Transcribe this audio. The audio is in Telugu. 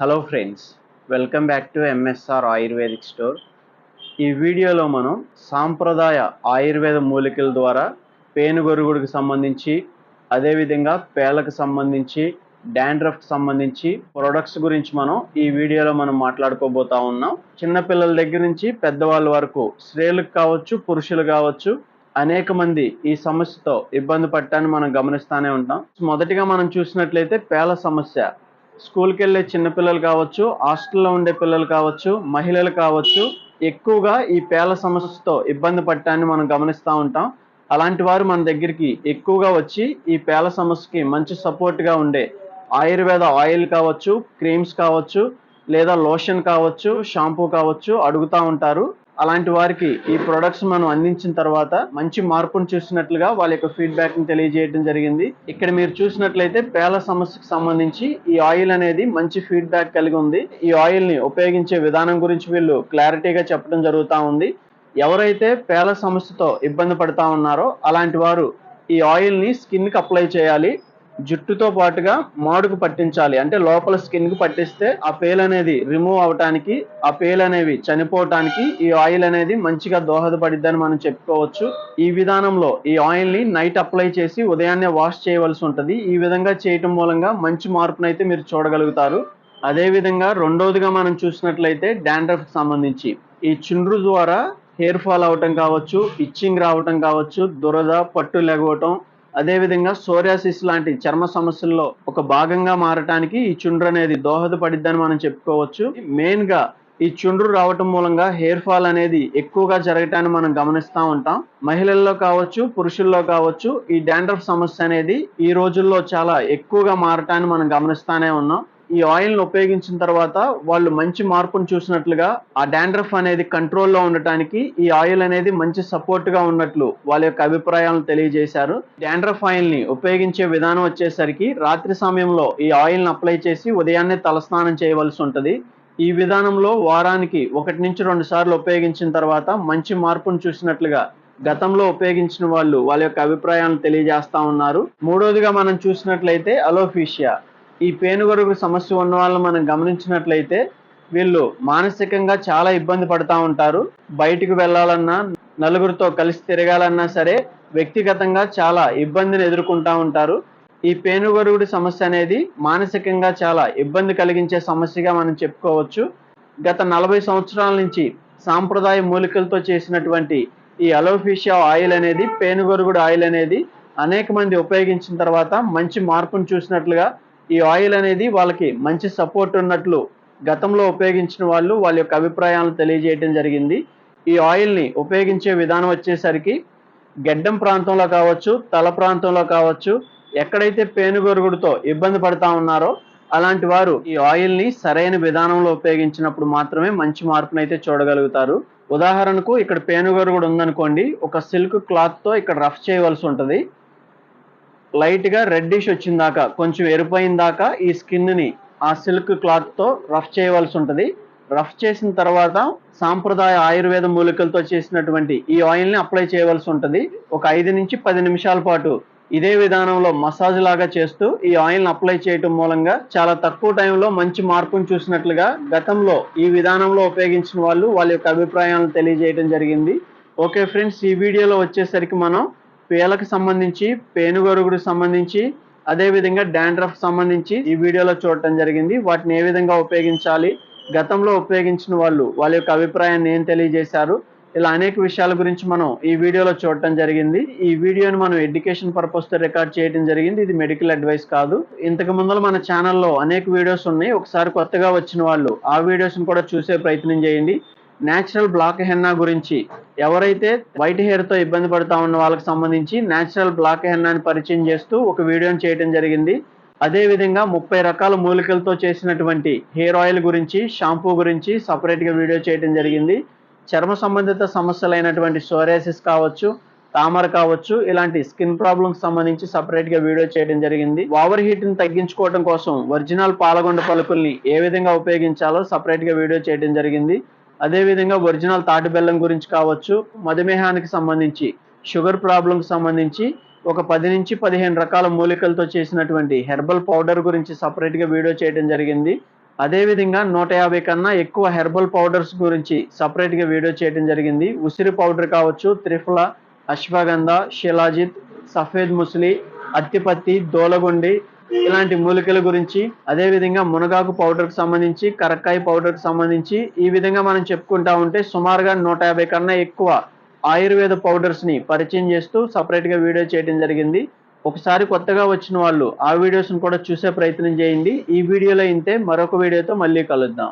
Hello friends welcome back to MSR Ayurvedic store ఈ వీడియోలో మనం సాంప్రదాయ ఆయుర్వేద మూలికల ద్వారా పేనుగొరుగుడికి సంబంధించి అదేవిధంగా పేలకు సంబంధించి డాండ్రఫ్కి సంబంధించి ప్రొడక్ట్స్ గురించి మనం ఈ వీడియోలో మనం మాట్లాడుకోబోతా ఉన్నాం. చిన్నపిల్లల దగ్గర నుంచి పెద్దవాళ్ళ వరకు స్త్రీలకు కావచ్చు పురుషులు కావచ్చు అనేక మంది ఈ సమస్యతో ఇబ్బంది పట్టాన్ని మనం గమనిస్తూనే ఉంటాం. మొదటిగా మనం చూసినట్లయితే పేల సమస్య. స్కూల్కి వెళ్ళే చిన్నపిల్లలు కావచ్చు హాస్టల్లో ఉండే పిల్లలు కావచ్చు మహిళలు కావచ్చు ఎక్కువగా ఈ పేల సమస్యతో ఇబ్బంది పట్టాన్ని మనం గమనిస్తూ ఉంటాం. అలాంటి వారు మన దగ్గరికి ఎక్కువగా వచ్చి ఈ పేల సమస్యకి మంచి సపోర్ట్గా ఉండే ఆయుర్వేద ఆయిల్ కావచ్చు క్రీమ్స్ కావచ్చు లేదా లోషన్ కావచ్చు షాంపూ కావచ్చు అడుగుతూ ఉంటారు. అలాంటి వారికి ఈ ప్రొడక్ట్స్ మనం అందించిన తర్వాత మంచి మార్పును చూసినట్లుగా వాళ్ళ యొక్క ఫీడ్బ్యాక్ని తెలియజేయడం జరిగింది. ఇక్కడ మీరు చూసినట్లయితే పేల సమస్యకు సంబంధించి ఈ ఆయిల్ అనేది మంచి ఫీడ్బ్యాక్ కలిగి ఉంది. ఈ ఆయిల్ని ఉపయోగించే విధానం గురించి వీళ్ళు క్లారిటీగా చెప్పడం జరుగుతూ ఉంది. ఎవరైతే పేల సమస్యతో ఇబ్బంది పడతా ఉన్నారో అలాంటి వారు ఈ ఆయిల్ని స్కిన్కి అప్లై చేయాలి. జుట్టుతో పాటుగా మాడుకు పట్టించాలి. అంటే లోపల స్కిన్కి పట్టిస్తే ఆ పేల్ అనేది రిమూవ్ అవటానికి ఆ పేల్ అనేవి చనిపోవటానికి ఈ ఆయిల్ అనేది మంచిగా దోహదపడిద్దని మనం చెప్పుకోవచ్చు. ఈ విధానంలో ఈ ఆయిల్ని నైట్ అప్లై చేసి ఉదయాన్నే వాష్ చేయవలసి ఉంటుంది. ఈ విధంగా చేయటం మూలంగా మంచి మార్పునైతే మీరు చూడగలుగుతారు. అదే విధంగా రెండవదిగా మనం చూసినట్లయితే డాండ్రఫ్ సంబంధించి ఈ చుండ్రు ద్వారా హెయిర్ ఫాల్ అవటం కావచ్చు ఇచ్చింగ్ రావటం కావచ్చు దురద పట్టు లెగవటం అదేవిధంగా సోరియాసిస్ లాంటి చర్మ సమస్యల్లో ఒక భాగంగా మారటానికి ఈ చుండ్రు అనేది దోహదపడిద్దని మనం చెప్పుకోవచ్చు. మెయిన్గా ఈ చుండ్రు రావటం మూలంగా హెయిర్ ఫాల్ అనేది ఎక్కువగా జరగటాన్ని మనం గమనిస్తూ ఉంటాం. మహిళల్లో కావచ్చు పురుషుల్లో కావచ్చు ఈ డాండ్రఫ్ సమస్య అనేది ఈ రోజుల్లో చాలా ఎక్కువగా మారటాన్ని మనం గమనిస్తానే ఉన్నాం. ఈ ఆయిల్ని ఉపయోగించిన తర్వాత వాళ్ళు మంచి మార్పును చూసినట్లుగా ఆ డాండ్రఫ్ అనేది కంట్రోల్లో ఉండటానికి ఈ ఆయిల్ అనేది మంచి సపోర్ట్గా ఉన్నట్లు వాళ్ళ యొక్క అభిప్రాయాలను తెలియజేశారు. డాండ్రఫ్ ఆయిల్ని ఉపయోగించే విధానం వచ్చేసరికి రాత్రి సమయంలో ఈ ఆయిల్ని అప్లై చేసి ఉదయాన్నే తలస్నానం చేయవలసి ఉంటుంది. ఈ విధానంలో వారానికి ఒకటి నుంచి రెండు సార్లు ఉపయోగించిన తర్వాత మంచి మార్పును చూసినట్లుగా గతంలో ఉపయోగించిన వాళ్ళు వాళ్ళ యొక్క అభిప్రాయాలను తెలియజేస్తా ఉన్నారు. మూడోదిగా మనం చూసినట్లయితే అలోఫీషియా ఈ పేనుగొరుగు సమస్య ఉన్న వాళ్ళని మనం గమనించినట్లయితే వీళ్ళు మానసికంగా చాలా ఇబ్బంది పడతా ఉంటారు. బయటికి వెళ్ళాలన్నా నలుగురితో కలిసి తిరగాలన్నా సరే వ్యక్తిగతంగా చాలా ఇబ్బందిని ఎదుర్కొంటా ఉంటారు. ఈ పేనుగొరుగుడి సమస్య అనేది మానసికంగా చాలా ఇబ్బంది కలిగించే సమస్యగా మనం చెప్పుకోవచ్చు. గత నలభై సంవత్సరాల నుంచి సాంప్రదాయ మూలికలతో చేసినటువంటి ఈ అలోఫిషియా ఆయిల్ అనేది పేనుగొరుగుడు ఆయిల్ అనేది అనేక మంది ఉపయోగించిన తర్వాత మంచి మార్పును చూసినట్లుగా ఈ ఆయిల్ అనేది వాళ్ళకి మంచి సపోర్ట్ ఉన్నట్లు గతంలో ఉపయోగించిన వాళ్ళు వాళ్ళ యొక్క అభిప్రాయాలను తెలియజేయడం జరిగింది. ఈ ఆయిల్ని ఉపయోగించే విధానం వచ్చేసరికి గెడ్డం ప్రాంతంలో కావచ్చు తల ప్రాంతంలో కావచ్చు ఎక్కడైతే పేనుగొరుగుడుతో ఇబ్బంది పడతా ఉన్నారో అలాంటి వారు ఈ ఆయిల్ని సరైన విధానంలో ఉపయోగించినప్పుడు మాత్రమే మంచి మార్పునైతే చూడగలుగుతారు. ఉదాహరణకు ఇక్కడ పేనుగొరుగుడు ఉందనుకోండి ఒక సిల్క్ క్లాత్తో ఇక్కడ రఫ్ చేయవలసి ఉంటుంది. లైట్గా రెడ్డిష్ వచ్చిన దాకా కొంచెం ఎరుపైన దాకా ఈ స్కిన్ని ఆ సిల్క్ క్లాత్తో రఫ్ చేయవలసి ఉంటుంది రఫ్ చేసిన తర్వాత సాంప్రదాయ ఆయుర్వేద మూలికలతో చేసినటువంటి ఈ ఆయిల్ని అప్లై చేయవలసి ఉంటుంది ఒక ఐదు నుంచి పది నిమిషాల పాటు ఇదే విధానంలో మసాజ్ లాగా చేస్తూ ఈ ఆయిల్ని అప్లై చేయటం మూలంగా చాలా తక్కువ టైంలో మంచి మార్పును చూసినట్లుగా గతంలో ఈ విధానంలో ఉపయోగించిన వాళ్ళు వాళ్ళ యొక్క అభిప్రాయాలను తెలియజేయడం జరిగింది. ఓకే ఫ్రెండ్స్ ఈ వీడియోలో వచ్చేసరికి మనం పేలకు సంబంధించి పేనుగొరుగుడికి సంబంధించి అదేవిధంగా డాండ్రఫ్ సంబంధించి ఈ వీడియోలో చూడటం జరిగింది. వాటిని ఏ విధంగా ఉపయోగించాలి గతంలో ఉపయోగించిన వాళ్ళు వాళ్ళ యొక్క అభిప్రాయాన్ని ఏం తెలియజేశారు ఇలా అనేక విషయాల గురించి మనం ఈ వీడియోలో చూడటం జరిగింది. ఈ వీడియోని మనం ఎడ్యుకేషన్ పర్పస్తో రికార్డ్ చేయడం జరిగింది. ఇది మెడికల్ అడ్వైస్ కాదు. ఇంతకు ముందు మన ఛానల్లో అనేక వీడియోస్ ఉన్నాయి. ఒకసారి కొత్తగా వచ్చిన వాళ్ళు ఆ వీడియోస్ని కూడా చూసే ప్రయత్నం చేయండి. నేచురల్ బ్లాక్ హెన్నా గురించి ఎవరైతే వైట్ హెయిర్తో ఇబ్బంది పడతా ఉన్న వాళ్ళకి సంబంధించి నేచురల్ బ్లాక్ హెన్నాని పరిచయం చేస్తూ ఒక వీడియోని చేయడం జరిగింది. అదే విధంగా ముప్పై రకాల మూలికలతో చేసినటువంటి హెయిర్ ఆయిల్ గురించి షాంపూ గురించి సపరేట్గా వీడియో చేయడం జరిగింది. చర్మ సంబంధిత సమస్యలైనటువంటి సోరాసిస్ కావచ్చు తామర కావచ్చు ఇలాంటి స్కిన్ ప్రాబ్లమ్స్ సంబంధించి సపరేట్గా వీడియో చేయడం జరిగింది. ఓవర్ హీట్ని తగ్గించుకోవడం కోసం ఒరిజినల్ పాలగొండ పలుకుల్ని ఏ విధంగా ఉపయోగించాలో సపరేట్గా వీడియో చేయడం జరిగింది. అదేవిధంగా ఒరిజినల్ తాటి బెల్లం గురించి కావచ్చు మధుమేహానికి సంబంధించి షుగర్ ప్రాబ్లంకి సంబంధించి ఒక పది నుంచి పదిహేను రకాల మూలికలతో చేసినటువంటి హెర్బల్ పౌడర్ గురించి సపరేట్గా వీడియో చేయడం జరిగింది. అదేవిధంగా నూట యాభై కన్నా ఎక్కువ హెర్బల్ పౌడర్స్ గురించి సపరేట్గా వీడియో చేయడం జరిగింది. ఉసిరి పౌడర్ కావచ్చు త్రిఫల అశ్వగంధ శిలాజిత్ సఫేద్ ముస్లి అత్తిపత్తి దోలగొండి ఇలాంటి మూలికల గురించి అదే విధంగా మునగాకు పౌడర్కి సంబంధించి కరక్కాయ పౌడర్కి సంబంధించి ఈ విధంగా మనం చెప్పుకుంటా ఉంటే సుమారుగా నూట యాభై కన్నా ఎక్కువ ఆయుర్వేద పౌడర్స్ని పరిచయం చేస్తూ సపరేట్గా వీడియో చేయడం జరిగింది. ఒకసారి కొత్తగా వచ్చిన వాళ్ళు ఆ వీడియోస్ని కూడా చూసే ప్రయత్నం చేయండి. ఈ వీడియోలో ఇంతే. మరొక వీడియోతో మళ్ళీ కలుద్దాం.